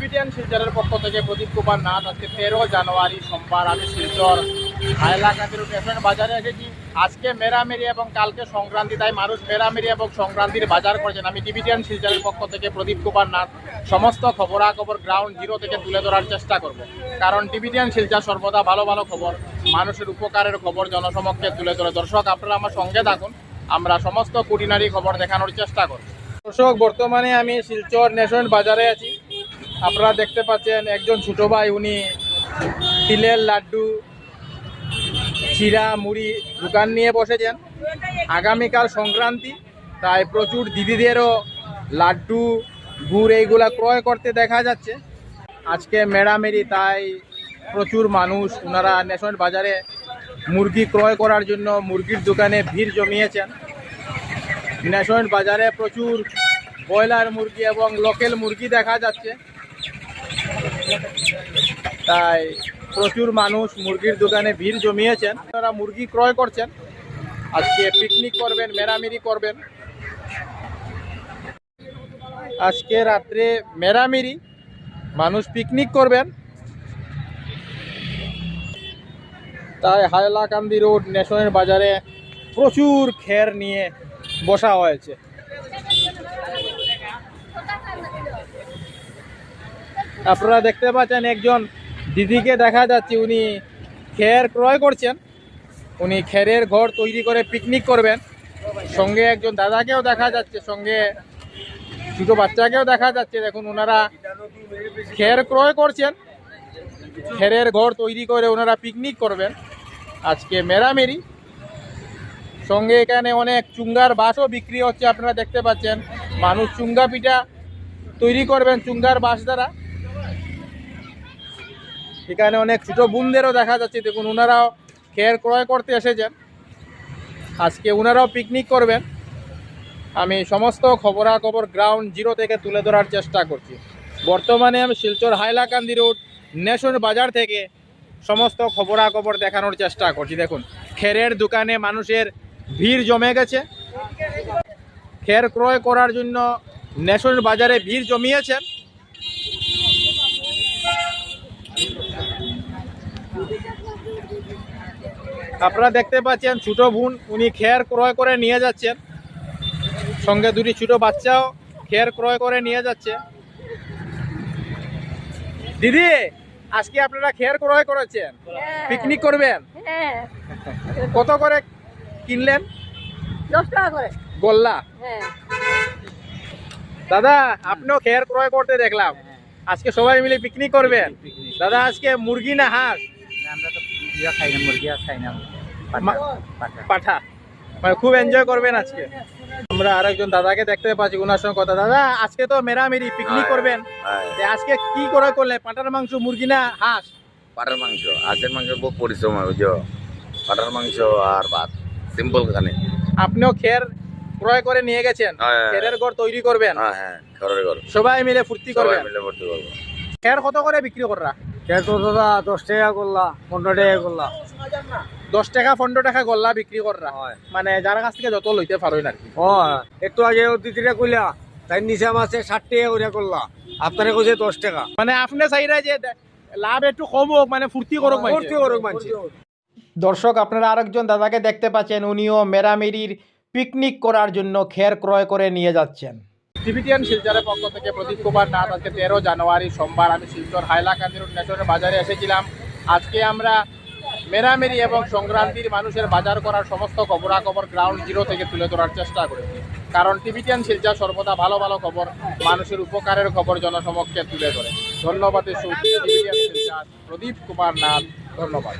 Tibetan শিলচরের পক্ষ থেকে প্রদীপ কুমার নাথ আজকে তেরো জানুয়ারি সোমবার আমি শিলচর হাইলাকান্দির রেশন বাজারে এসেছি। আজকে মেরামেরি এবং কালকে সংক্রান্তি, তাই মানুষ মেরামেরি এবং সংক্রান্তির বাজার করেছেন। আমি টিবিটিয়ান শিলচরের পক্ষ থেকে প্রদীপ কুমার নাথ সমস্ত খবরাখবর গ্রাউন্ড জিরো থেকে তুলে ধরার চেষ্টা করব। কারণ টিবিটিয়ান শিলচর সর্বদা ভালো ভালো খবর, মানুষের উপকারের খবর জনসমক্ষে তুলে ধরে। দর্শক, আপনারা আমার সঙ্গে থাকুন। আমরা সমস্ত কুটিনারি খবর দেখানোর চেষ্টা করব। দর্শক, বর্তমানে আমি শিলচর ন্যাশনাল বাজারে আছি। আপনারা দেখতে পাচ্ছেন একজন ছোট ভাই, উনি তিলের লাড্ডু, চিরা মুড়ি দোকান নিয়ে বসেছেন। আগামীকাল সংক্রান্তি, তাই প্রচুর দিদিদেরও লাড্ডু, গুড় এইগুলা ক্রয় করতে দেখা যাচ্ছে। আজকে মেড়ামেরি তাই প্রচুর মানুষ ওনারা ন্যাশনাল বাজারে মুরগি ক্রয় করার জন্য মুরগির দোকানে ভিড় জমিয়েছেন। ন্যাশনাল বাজারে প্রচুর ব্রয়লার মুরগি এবং লোকাল মুরগি দেখা যাচ্ছে। তাই প্রচুর মানুষ মুরগির দোকানে ভিড় জমিয়েছেন। তারা মুরগি ক্রয় করছেন। আজকে পিকনিক করবেন, মেরামেরি করবেন। আজকে রাত্রে মেরামেরি, মানুষ পিকনিক করবেন। তাই হাইলাকান্দি রোড ন্যাশনাল বাজারে প্রচুর খের নিয়ে বসা হয়েছে। আপনারা দেখতে পাচ্ছেন একজন দিদিকে দেখা যাচ্ছে, উনি খের ক্রয় করছেন। উনি খেরের ঘর তৈরি করে পিকনিক করবেন। সঙ্গে একজন দাদাকেও দেখা যাচ্ছে, সঙ্গে ছোটো বাচ্চাকেও দেখা যাচ্ছে। দেখুন, ওনারা খের ক্রয় করছেন। খেরের ঘর তৈরি করে ওনারা পিকনিক করবেন। আজকে মেরামেরি। সঙ্গে এখানে অনেক চুঙ্গার বাঁশও বিক্রি হচ্ছে, আপনারা দেখতে পাচ্ছেন। মানুষ চুঙ্গা পিঠা তৈরি করবেন চুঙ্গার বাঁশ দ্বারা। এখানে অনেক ছোটো বোনদেরও দেখা যাচ্ছে। দেখুন ওনারাও খের ক্রয় করতে এসেছেন। আজকে ওনারাও পিকনিক করবেন। আমি সমস্ত খবরাখবর গ্রাউন্ড জিরো থেকে তুলে ধরার চেষ্টা করছি। বর্তমানে আমি শিলচর হাইলাকান্দি রোড নেশন বাজার থেকে সমস্ত খবরাখবর দেখানোর চেষ্টা করছি। দেখুন, খেরের দোকানে মানুষের ভিড় জমে গেছে। খের ক্রয় করার জন্য নেশন বাজারে ভিড় জমিয়েছেন। আপনারা দেখতে পাচ্ছেন ছোট বোন উনি খের ক্রয় করে নিয়ে যাচ্ছেন। সঙ্গে দুটি ছোট বাচ্চাও খের ক্রয় করে নিয়ে যাচ্ছে। দিদি আজকে আপনারা খের ক্রয় করেছেন? পিকনিক করবেন? হ্যাঁ। কত করে কিনলেন? দশ টাকা করে। গোল্লা? হ্যাঁ। দাদা আপনিও খের ক্রয় করতে দেখলাম। আজকে সবাই মিলে পিকনিক করবেন। দাদা আজকে মুরগি না হাঁস? আমরা তো খাই না মুরগি আর খাই না। পাঠা। পাঠা। মানে খুব এনজয় করবেন আজকে। আমরা আরেকজন দাদাকে দেখতে পাচ্ছি ওনার সঙ্গে কথা। দাদা আজকে তো মেরামেরি পিকনিক করবেন। আজকে কি করে করলে? পাটার মাংস মুরগি না হাঁস? পাটার মাংস হাঁসের মাংস বহু পরিশ্রম হয় বুঝছ? পাটার মাংস আর ভাত সিম্পল খানে। আপনিও খের ক্রয় করে নিয়ে গেছেন। হ্যাঁ। খেরের ঘর তৈরি করবেন। হ্যাঁ হ্যাঁ ঘরের ঘর। সবাই মিলে ফুর্তি করবেন। মিলে ভর্তি করব। খের কত করে বিক্রি করা তো দাদা দশ টাকা করলা পনেরো টাকা করলা। দশ টাকা পনেরো টাকা গল্লা বিক্রি করা হয়। মানে যার কাছ থেকে যত লইতে আর কি। একটু আগে দিদিরা কইলা তাই নিচে মাসে ষাট টাকা করে করলা। আপনারা কইছে দশ টাকা। মানে আপনি চাইরা যে লাভ একটু কম হোক মানে ফুর্তি করুক। ভর্তি করুক মানছি দর্শক আপনারা আরেকজন দাদাকে দেখতে পাচ্ছেন উনিও মেরামেরির পিকনিক করার জন্য খের ক্রয় করে নিয়ে যাচ্ছেন। টিভিটিয়ান শিলচরের পক্ষ থেকে প্রদীপ কুমার নাথ আজকে তেরো জানুয়ারি সোমবার আমি শিলচর হাইলাকান্দির ন্যাশনাল বাজারে এসেছিলাম। আজকে আমরা মেরামেরি এবং সংক্রান্তির মানুষের বাজার করার সমস্ত খবরাখবর গ্রাউন্ড জিরো থেকে তুলে ধরার চেষ্টা করেছি কারণ টিভিটিয়ান শিলচা সর্বদা ভালো ভালো খবর, মানুষের উপকারের খবর জনসমক্ষে তুলে ধরে। ধন্যবাদ প্রদীপ কুমার নাথ, ধন্যবাদ।